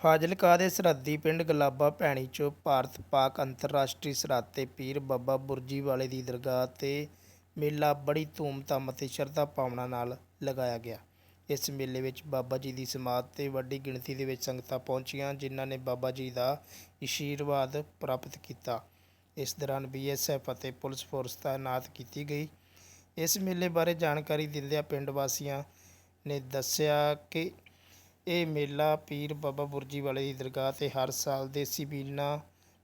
ਫਾਜ਼ਿਲਕਾ ਦੇ ਸਰਹੱਦੀ ਪਿੰਡ ਗਲਾਬਾ ਭੈਣੀ 'ਚੋਂ ਭਾਰਤ ਪਾਕ ਅੰਤਰਰਾਸ਼ਟਰੀ ਸਰਹੱਦ 'ਤੇ ਪੀਰ ਬਾਬਾ ਬੁਰਜੀ ਵਾਲੇ ਦੀ ਦਰਗਾਹ 'ਤੇ ਮੇਲਾ ਬੜੀ ਧੂਮਧਾਮ ਅਤੇ ਸ਼ਰਧਾ ਭਾਵਨਾ ਨਾਲ ਲਗਾਇਆ ਗਿਆ। ਇਸ ਮੇਲੇ ਵਿੱਚ ਬਾਬਾ ਜੀ ਦੀ ਸਮਾਧ ਤੇ ਵੱਡੀ ਗਿਣਤੀ ਦੇ ਵਿੱਚ ਸੰਗਤਾਂ ਪਹੁੰਚੀਆਂ, ਜਿਨ੍ਹਾਂ ਨੇ ਬਾਬਾ ਜੀ ਦਾ ਅਸ਼ੀਰਵਾਦ ਪ੍ਰਾਪਤ ਕੀਤਾ। ਇਸ ਦੌਰਾਨ ਬੀਐਸਐਫ ਅਤੇ ਪੁਲਿਸ ਫੋਰਸ ਤਾਇਨਾਤ ਕੀਤੀ ਗਈ। ਇਸ ਮੇਲੇ ਬਾਰੇ ਜਾਣਕਾਰੀ ਦਿੰਦਿਆਂ ਪਿੰਡ ਵਾਸੀਆਂ ਨੇ ਦੱਸਿਆ ਕਿ ਇਹ ਮੇਲਾ ਪੀਰ ਬਾਬਾ ਬੁਰਜੀ ਵਾਲੇ ਦੀ ਦਰਗਾਹ ਤੇ ਹਰ ਸਾਲ ਦੇਸੀ ਬੀਨਾ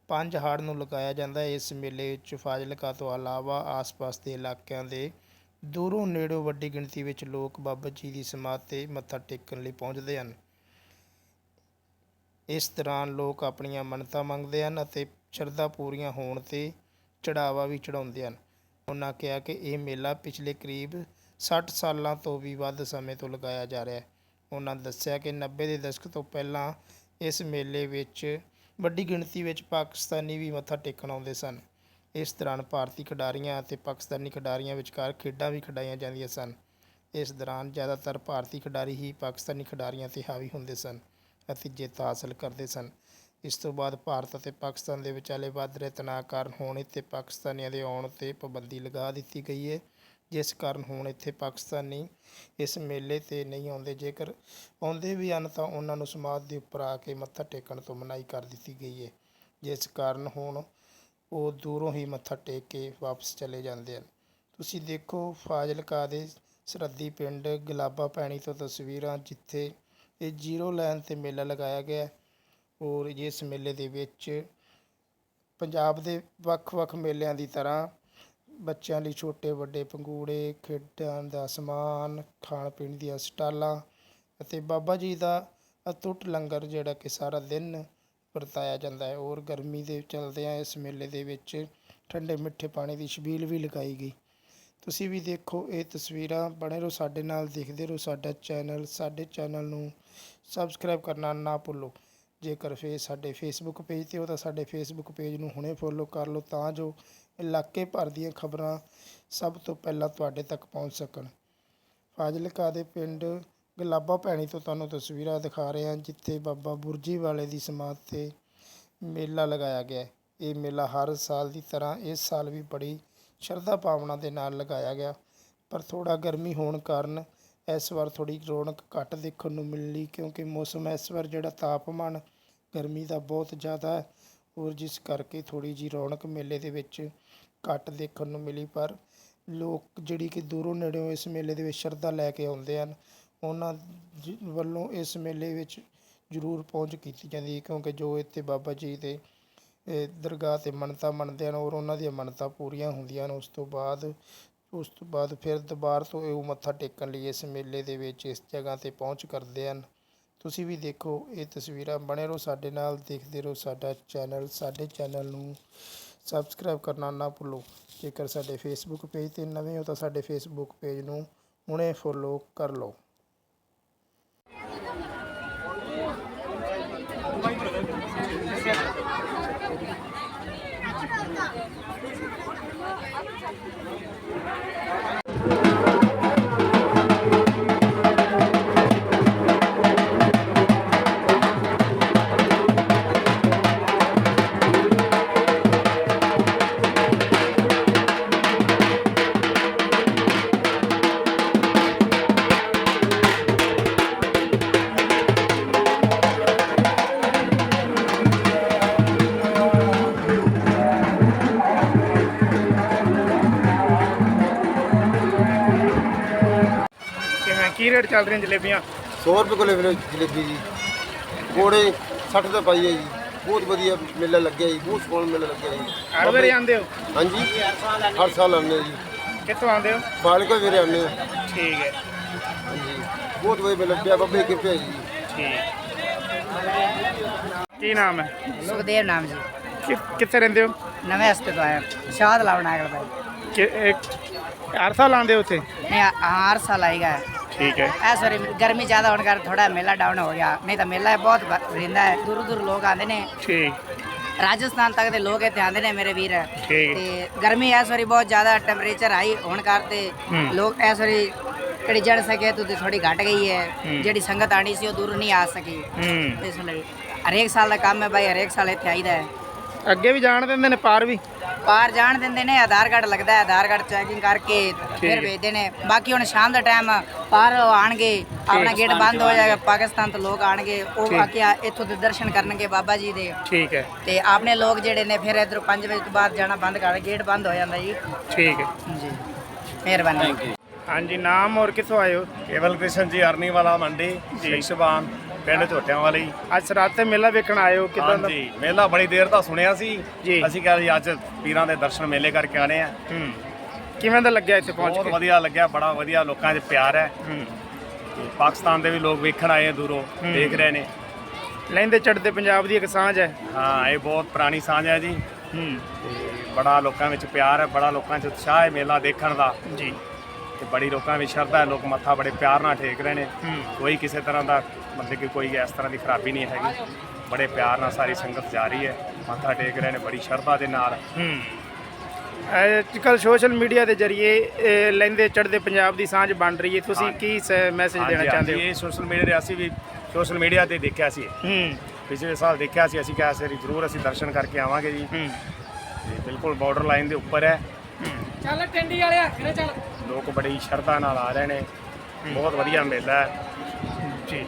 ਪੰਜ ਹਾੜ ਨੂੰ ਲਗਾਇਆ ਜਾਂਦਾ ਹੈ। ਇਸ ਮੇਲੇ ਵਿੱਚ ਫਾਜ਼ਿਲਕਾ ਤੋਂ ਇਲਾਵਾ ਆਸ-ਪਾਸ ਦੇ ਇਲਾਕਿਆਂ ਦੇ ਦੂਰੋਂ ਨੇੜੋਂ ਵੱਡੀ ਗਿਣਤੀ ਵਿੱਚ ਲੋਕ ਬਾਬਾ ਜੀ ਦੀ ਸਮਾਧ ਤੇ ਮੱਥਾ ਟੇਕਣ ਲਈ ਪਹੁੰਚਦੇ ਹਨ। ਇਸ ਦੌਰਾਨ ਲੋਕ ਆਪਣੀਆਂ ਮੰਨਤਾਂ ਮੰਗਦੇ ਹਨ ਅਤੇ ਸ਼ਰਧਾ ਪੂਰੀਆਂ ਹੋਣ ਤੇ ਚੜਾਵਾ ਵੀ ਚੜਾਉਂਦੇ ਹਨ। ਉਹਨਾਂ ਕਿਹਾ ਕਿ ਇਹ ਮੇਲਾ ਪਿਛਲੇ ਕਰੀਬ 60 ਸਾਲਾਂ ਤੋਂ ਵੀ ਵੱਧ ਸਮੇਂ ਤੋਂ ਲਗਾਇਆ ਜਾ ਰਿਹਾ ਹੈ। ਉਹਨਾਂ ਦੱਸਿਆ ਕਿ 90 ਦੇ ਦਸ਼ਕ ਤੋਂ ਪਹਿਲਾਂ ਇਸ ਮੇਲੇ ਵਿੱਚ ਵੱਡੀ ਗਿਣਤੀ ਵਿੱਚ ਪਾਕਿਸਤਾਨੀ ਵੀ ਮੱਥਾ ਟੇਕਣ ਆਉਂਦੇ ਸਨ। ਇਸ ਦੌਰਾਨ ਭਾਰਤੀ ਖਿਡਾਰੀਆਂ ਅਤੇ ਪਾਕਿਸਤਾਨੀ ਖਿਡਾਰੀਆਂ ਵਿਚਕਾਰ ਖੇਡਾਂ ਵੀ ਖਿਡਾਈਆਂ ਜਾਂਦੀਆਂ ਸਨ। ਇਸ ਦੌਰਾਨ ਜ਼ਿਆਦਾਤਰ ਭਾਰਤੀ ਖਿਡਾਰੀ ਹੀ ਪਾਕਿਸਤਾਨੀ ਖਿਡਾਰੀਆਂ ਤੇ ਹਾਵੀ ਹੁੰਦੇ ਸਨ ਅਤੇ ਜਿੱਤ ਹਾਸਲ ਕਰਦੇ ਸਨ। ਇਸ ਤੋਂ ਬਾਅਦ ਭਾਰਤ ਅਤੇ ਪਾਕਿਸਤਾਨ ਦੇ ਵਿਚਾਲੇ ਵੱਧ ਰਹੇ ਤਣਾਅ ਕਾਰਨ ਹੋਣ ਇੱਥੇ ਪਾਕਿਸਤਾਨੀਆਂ ਦੇ ਆਉਣ ਤੇ ਪਾਬੰਦੀ ਲਗਾ ਦਿੱਤੀ ਗਈ ਹੈ ਜਿਸ ਕਾਰਨ ਹੁਣ ਇੱਥੇ ਪਾਕਿਸਤਾਨੀ ਇਸ ਮੇਲੇ ਤੇ ਨਹੀਂ ਆਉਂਦੇ। ਜੇਕਰ ਆਉਂਦੇ ਵੀ ਹਨ ਤਾਂ ਉਹਨਾਂ ਨੂੰ ਸਮਾਧ ਦੇ ਉੱਪਰ ਆ ਕੇ ਮੱਥਾ ਟੇਕਣ ਤੋਂ ਮਨਾਹੀ ਕਰ ਦਿੱਤੀ ਗਈ ਹੈ ਜਿਸ ਕਾਰਨ ਹੁਣ ਉਹ ਦੂਰੋਂ ਹੀ ਮੱਥਾ ਟੇਕ ਕੇ ਵਾਪਸ ਚਲੇ ਜਾਂਦੇ ਹਨ। ਤੁਸੀਂ ਦੇਖੋ ਫਾਜ਼ਿਲਕਾ ਦੇ ਸਰਹੱਦੀ ਪਿੰਡ ਗੁਲਾਬਾ ਭੈਣੀ ਤੋਂ ਤਸਵੀਰਾਂ, ਜਿੱਥੇ ਇਹ ਜ਼ੀਰੋ ਲਾਈਨ ਤੇ ਮੇਲਾ ਲਗਾਇਆ ਗਿਆ ਔਰ ਇਸ ਮੇਲੇ ਦੇ ਵਿੱਚ ਪੰਜਾਬ ਦੇ ਵੱਖ-ਵੱਖ ਮੇਲਿਆਂ ਦੀ ਤਰ੍ਹਾਂ ਬੱਚਿਆਂ ਲਈ ਛੋਟੇ, ਵੱਡੇ ਪੰਗੂੜੇ, ਖੇਡਾਂ ਦਾ ਸਮਾਨ, ਖਾਣ ਪੀਣ ਦੀਆਂ ਸਟਾਲਾਂ ਅਤੇ ਬਾਬਾ ਜੀ ਦਾ ਅਤੁੱਟ ਲੰਗਰ ਜਿਹੜਾ ਕਿ ਸਾਰਾ ਦਿਨ ਵਰਤਾਇਆ ਜਾਂਦਾ ਹੈ। ਔਰ ਗਰਮੀ ਦੇ ਚਲਦਿਆਂ ਇਸ ਮੇਲੇ ਦੇ ਵਿੱਚ ਠੰਡੇ ਮਿੱਠੇ ਪਾਣੀ ਦੀ ਛਬੀਲ ਵੀ ਲਗਾਈ ਗਈ। ਤੁਸੀਂ ਵੀ ਦੇਖੋ ਇਹ ਤਸਵੀਰਾਂ, ਬਣੇ ਰਹੋ ਸਾਡੇ ਨਾਲ, ਦੇਖਦੇ ਰਹੋ ਸਾਡਾ ਚੈਨਲ, ਸਾਡੇ ਚੈਨਲ ਨੂੰ ਸਬਸਕ੍ਰਾਈਬ ਕਰਨਾ ਨਾ ਭੁੱਲੋ। ਜੇਕਰ ਫੇ ਸਾਡੇ ਫੇਸਬੁੱਕ ਪੇਜ ਤੇ ਹੋ ਤਾਂ ਸਾਡੇ ਫੇਸਬੁੱਕ ਪੇਜ ਨੂੰ ਹੁਣੇ ਫੋਲੋ ਕਰ ਲਓ ਤਾਂ ਜੋ ਇਲਾਕੇ ਭਰ ਦੀਆਂ ਖਬਰਾਂ ਸਭ ਤੋਂ ਪਹਿਲਾਂ ਤੁਹਾਡੇ ਤੱਕ ਪਹੁੰਚ ਸਕਣ। ਫਾਜ਼ਿਲਕਾ ਦੇ ਪਿੰਡ ਗੁਲਾਬਾ ਭੈਣੀ ਤੋਂ ਤੁਹਾਨੂੰ ਤਸਵੀਰਾਂ ਦਿਖਾ ਰਹੇ ਹਾਂ, ਜਿੱਥੇ ਬਾਬਾ ਬੁਰਜੀ ਵਾਲੇ ਦੀ ਸਮਾਧ ਤੇ ਮੇਲਾ ਲਗਾਇਆ ਗਿਆ ਇਹ ਮੇਲਾ ਹਰ ਸਾਲ ਦੀ ਤਰ੍ਹਾਂ ਇਸ ਸਾਲ ਵੀ ਬੜੀ ਸ਼ਰਧਾ ਭਾਵਨਾ ਦੇ ਨਾਲ ਲਗਾਇਆ ਗਿਆ, ਪਰ ਥੋੜਾ ਗਰਮੀ ਹੋਣ ਕਾਰਨ ਇਸ ਵਾਰ ਥੋੜ੍ਹੀ ਰੌਣਕ ਘੱਟ ਦੇਖਣ ਨੂੰ ਮਿਲੀ ਕਿਉਂਕਿ ਮੌਸਮ ਇਸ ਵਾਰ ਜਿਹੜਾ ਤਾਪਮਾਨ ਗਰਮੀ ਦਾ ਬਹੁਤ ਜ਼ਿਆਦਾ ਹੈ ਔਰ ਜਿਸ ਕਰਕੇ ਥੋੜ੍ਹੀ ਜਿਹੀ ਰੌਣਕ ਮੇਲੇ ਦੇ ਵਿੱਚ ਘੱਟ ਦੇਖਣ ਨੂੰ ਮਿਲੀ, ਪਰ ਲੋਕ ਜਿਹੜੀ ਕਿ ਦੂਰੋਂ ਨੇੜਿਓਂ ਇਸ ਮੇਲੇ ਦੇ ਵਿੱਚ ਸ਼ਰਧਾ ਲੈ ਕੇ ਆਉਂਦੇ ਹਨ, ਉਹਨਾਂ ਜ- ਵੱਲੋਂ ਇਸ ਮੇਲੇ ਵਿੱਚ ਜ਼ਰੂਰ ਪਹੁੰਚ ਕੀਤੀ ਜਾਂਦੀ ਹੈ ਕਿਉਂਕਿ ਜੋ ਇੱਥੇ ਬਾਬਾ ਜੀ ਦੇ ਦਰਗਾਹ ਤੇ ਮੰਨਤਾਂ ਮੰਨਦੇ ਹਨ ਔਰ ਉਹਨਾਂ ਦੀਆਂ ਮੰਨਤਾਂ ਪੂਰੀਆਂ ਹੁੰਦੀਆਂ ਹਨ, ਉਸ ਤੋਂ ਬਾਅਦ ਉਸ ਤੋਂ ਬਾਅਦ ਫਿਰ ਦੁਬਾਰਾ ਤੋਂ ਇਹ ਮੱਥਾ ਟੇਕਣ ਲਈ ਇਸ ਮੇਲੇ ਦੇ ਵਿੱਚ ਇਸ ਜਗ੍ਹਾ ਤੇ ਪਹੁੰਚ ਕਰਦੇ ਹਨ। ਤੁਸੀਂ ਵੀ ਦੇਖੋ, ਇਹ ਤਸਵੀਰਾਂ ਬਣੇ ਰਹੋ ਸਾਡੇ ਨਾਲ, ਦੇਖਦੇ ਰਹੋ ਸਾਡਾ ਚੈਨਲ। ਸਾਡੇ ਚੈਨਲ ਨੂੰ ਸਬਸਕ੍ਰਾਈਬ ਕਰਨਾ ਨਾ ਭੁੱਲੋ। ਜੇਕਰ ਸਾਡੇ ਫੇਸਬੁੱਕ ਪੇਜ ਤੇ ਨਵੇਂ ਹੋ ਤਾਂ ਸਾਡੇ ਫੇਸਬੁੱਕ ਪੇਜ ਨੂੰ ਹੁਣੇ ਫੋਲੋ ਕਰ ਲਓ। Thank you. ਰੇਟ ਚੱਲ ਰਹੀਆਂ ਜਲੇਬੀਆਂ? 100 ਰੁਪਏ ਕਿਲੋ ਜਲੇਬੀ ਜੀ। ਕੋੜੇ 60 ਰੁਪਏ ਪਾਈ ਹੈ ਜੀ। ਬਹੁਤ ਵਧੀਆ ਮੇਲਾ ਲੱਗਿਆ ਜੀ ਬਹੁਤ ਸੋਹਣਾ ਮੇਲਾ ਲੱਗਿਆ ਜੀ। ਹਰ ਵਾਰੀ ਆਉਂਦੇ ਹੋ? ਹਾਂਜੀ। ਹਰ ਸਾਲ ਆਉਂਦੇ ਹਾਂ ਜੀ। ਕਿੱਥੋਂ ਆਉਂਦੇ ਹੋ? ਫਾਲਕਾ ਵੀਰੇ ਆਉਂਦੇ ਹਾਂ। ਠੀਕ ਹੈ। ਹਾਂਜੀ। ਬਹੁਤ ਵਧੀਆ ਮੇਲਾ ਲੱਗਿਆ ਬਾਬੇ ਦੀ ਕਿਰਪਾ ਹੈ ਜੀ। ਠੀਕ। ਕੀ ਨਾਮ ਹੈ? ਸੁਖਦੇਵ ਨਾਮ ਜੀ। ਕਿ- ਕਿੱਥੇ ਰਹਿੰਦੇ ਹੋ? ਨਵੇਂ ਹਸਤੇ ਤੋਂ ਆਇਆ। ਸ਼ਾਦ ਲਾਉਣਾ ਅਗਲ ਭਾਈ ਕਿ ਇੱਕ- ਹਰ ਸਾਲ ਆਉਂਦੇ ਹੋ ਉੱਥੇ? ਨਹੀਂ ਆ- ਹਰ ਸਾਲ ਆਏਗਾ ਠੀਕ ਹੈ। ਐ ਸੋਰੀ ਗਰਮੀ ਜ਼ਿਆਦਾ ਹੋਣ ਕਰਕੇ ਥੋੜਾ ਮੇਲਾ ਡਾਊਨ ਹੋ ਗਿਆ। ਨਹੀਂ ਤਾਂ ਮੇਲਾ ਬਹੁਤ ਰਹਿੰਦਾ ਹੈ। ਦੂਰ ਦੂਰ ਲੋਕ ਆਉਂਦੇ ਨੇ। ਠੀਕ। ਰਾਜਸਥਾਨ ਤੱਕ ਦੇ ਲੋਕ ਇੱਥੇ ਆਉਂਦੇ ਨੇ ਮੇਰੇ ਵੀਰ। ਠੀਕ। ਤੇ ਗਰਮੀ ਐ ਸੋਰੀ ਬਹੁਤ ਜ਼ਿਆਦਾ ਟੈਂਪਰੇਚਰ ਹਾਈ ਹੋਣ ਕਰਕੇ ਹੂੰ। ਲੋਕ ਐ ਸੋਰੀ ਜਿਹੜੀ ਚੜ ਸਕੇ ਤੂੰ ਥੋੜੀ ਘਟ ਗਈ ਹੈ। ਜਿਹੜੀ ਸੰਗਤ ਆਣੀ ਸੀ ਉਹ ਦੂਰ ਨਹੀਂ ਆ ਸਕੀ। ਹੂੰ। ਇਸ ਲਈ ਹਰੇਕ ਸਾਲ ਦਾ ਕੰਮ ਹੈ ਭਾਈ ਹਰੇਕ ਸਾਲ ਇੱਥੇ ਆਈਦਾ ਹੈ। ਅੱਗੇ ਵੀ ਜਾਣ ਦਿੰਦੇ ਨੇ ਪਾਰ ਵੀ? ਪਾਰ ਜਾਣ ਦਿੰਦੇ ਨੇ ਆਧਾਰ ਕਾਰਡ ਲੱਗਦਾ ਹੈ ਆਧਾਰ ਕਾਰਡ ਚੈਕਿੰਗ ਕਰਕੇ ਫਿਰ ਭੇਜਦੇ ਨੇ। ਬਾਕੀ ਹੁਣ ਸ਼ਾਮ ਦਾ ਟਾਈਮ ਪਾਰ ਆਣਗੇ ਆਪਣਾ ਗੇਟ ਬੰਦ ਹੋ ਜਾਏਗਾ ਪਾਕਿਸਤਾਨ ਤੋਂ ਲੋਕ ਆਣਗੇ ਉਹ ਆ ਕੇ ਇੱਥੋਂ ਦੇ ਦਰਸ਼ਨ ਕਰਨਗੇ ਬਾਬਾ ਜੀ ਦੇ। ਠੀਕ ਹੈ। ਤੇ ਆਪਣੇ ਲੋਕ ਜਿਹੜੇ ਨੇ ਫਿਰ ਇਧਰ 5 ਵਜੇ ਤੋਂ ਬਾਅਦ ਜਾਣਾ ਬੰਦ ਕਰ ਗੇਟ ਬੰਦ ਹੋ ਜਾਂਦਾ ਜੀ। ਠੀਕ ਹੈ। ਜੀ। ਮਿਹਰਬਾਨੀ। ਹਾਂਜੀ ਨਾਮ ਔਰ ਕਿੱਥੋਂ ਆਏ ਹੋ? ਕੇਵਲ ਕ੍ਰਿਸ਼ਨ ਜੀ ਅਰਨੀ ਵਾਲਾ ਮੰਡੀ ਜੀ ਸ਼ਬਾਨ ਪਿੰਡ ਝੋਟਿਆਂ ਵਾਲੀ ਅੱਜ ਰਾਤੇ ਮੇਲਾ ਵੇਖਣ ਆਏ ਹੋ ਕਿਦਾਂ ਦਾ? ਹਾਂਜੀ ਮੇਲਾ ਬੜੀ ਦੇਰ ਦਾ ਸੁਣਿਆ ਸੀ। ਜੀ। ਅਸੀਂ ਕਿਹਾ ਜੀ ਅੱਜ ਪੀਰਾਂ ਦੇ ਦਰਸ਼ਨ ਮੇਲੇ ਕਰਕੇ ਆਣੇ ਆ। ਹੂੰ। ਕਿਵੇਂ ਦਾ ਲੱਗਿਆ ਇੱਥੇ ਪਹੁੰਚ ਬਹੁਤ ਕੇ? ਵਧੀਆ ਲੱਗਿਆ ਬੜਾ ਵਧੀਆ ਲੋਕਾਂ 'ਚ ਪਿਆਰ ਹੈ। ਹੂੰ। ਤੇ ਪਾਕਿਸਤਾਨ ਦੇ ਵੀ ਲੋਕ ਵੇਖਣ ਆਏ ਆ ਦੂਰੋਂ ਦੇਖ ਰਹੇ ਨੇ। ਲੈਂਦੇ ਚੜਦੇ ਪੰਜਾਬ ਦੀ ਇੱਕ ਸਾਂਝ ਹੈ। ਹਾਂ ਇਹ ਬਹੁਤ ਪੁਰਾਣੀ ਸਾਂਝ ਹੈ ਜੀ। ਹੂੰ। ਤੇ ਬੜਾ ਲੋਕਾਂ ਵਿੱਚ ਪਿਆਰ ਹੈ ਬੜਾ ਲੋਕਾਂ 'ਚ ਉਤਸ਼ਾਹ ਹੈ ਮੇਲਾ ਦੇਖਣ ਦਾ। ਜੀ। ਤੇ ਬੜੀ ਲੋਕਾਂ ਵਿੱਚ ਸ਼ਰਧਾ ਹੈ ਲੋਕ ਮੱਥਾ ਬੜੇ ਪਿਆਰ ਨਾਲ ਟੇਕ ਰਹੇ ਨੇ। ਕੋਈ ਕਿਸੇ ਤਰ੍ਹਾਂ ਦਾ ਮਤਲਬ ਕਿ ਕੋਈ ਇਸ ਤਰ੍ਹਾਂ ਦੀ ਖਰਾਬੀ ਨਹੀਂ ਹੈਗੀ। ਬੜੇ ਪਿਆਰ ਨਾਲ ਸਾਰੀ ਸੰਗਤ ਜਾ ਰਹੀ ਹੈ ਮੱਥਾ ਟੇਕ ਰਹੇ ਨੇ ਬੜੀ ਸ਼ਰਧਾ ਦੇ ਨਾਲ। ਅੱਜ ਕੱਲ ਸੋਸ਼ਲ ਮੀਡੀਆ ਦੇ ਜ਼ਰੀਏ ਲੈਂਦੇ ਚੜਦੇ ਪੰਜਾਬ ਦੀ ਸਾਂਝ ਬਣ ਰਹੀ ਹੈ। ਤੁਸੀਂ ਕੀ ਮੈਸੇਜ ਦੇਣਾ ਚਾਹੁੰਦੇ ਹੋ? ਇਹ ਸੋਸ਼ਲ ਮੀਡੀਆ ਤੇ ਅਸੀਂ ਵੀ ਸੋਸ਼ਲ ਮੀਡੀਆ ਤੇ ਦੇਖਿਆ ਸੀ। ਹੂੰ। ਪਿਛਲੇ ਸਾਲ ਦੇਖਿਆ ਸੀ ਅਸੀਂ ਕਿਹਾ ਸੀ ਜ਼ਰੂਰ ਅਸੀਂ ਦਰਸ਼ਨ ਕਰਕੇ ਆਵਾਂਗੇ ਜੀ। ਬਿਲਕੁਲ ਬਾਰਡਰ ਲਾਈਨ ਦੇ ਉੱਪਰ ਹੈ। ਚੱਲ ਟੰਡੀ ਵਾਲਿਆ ਖਰੇ ਚੱਲ। ਲੋਕ ਬੜੀ ਸ਼ਰਧਾ ਨਾਲ ਆ ਰਹੇ ਨੇ। ਬਹੁਤ ਵਧੀਆ ਮੇਲਾ ਹੈ। ਜੀ।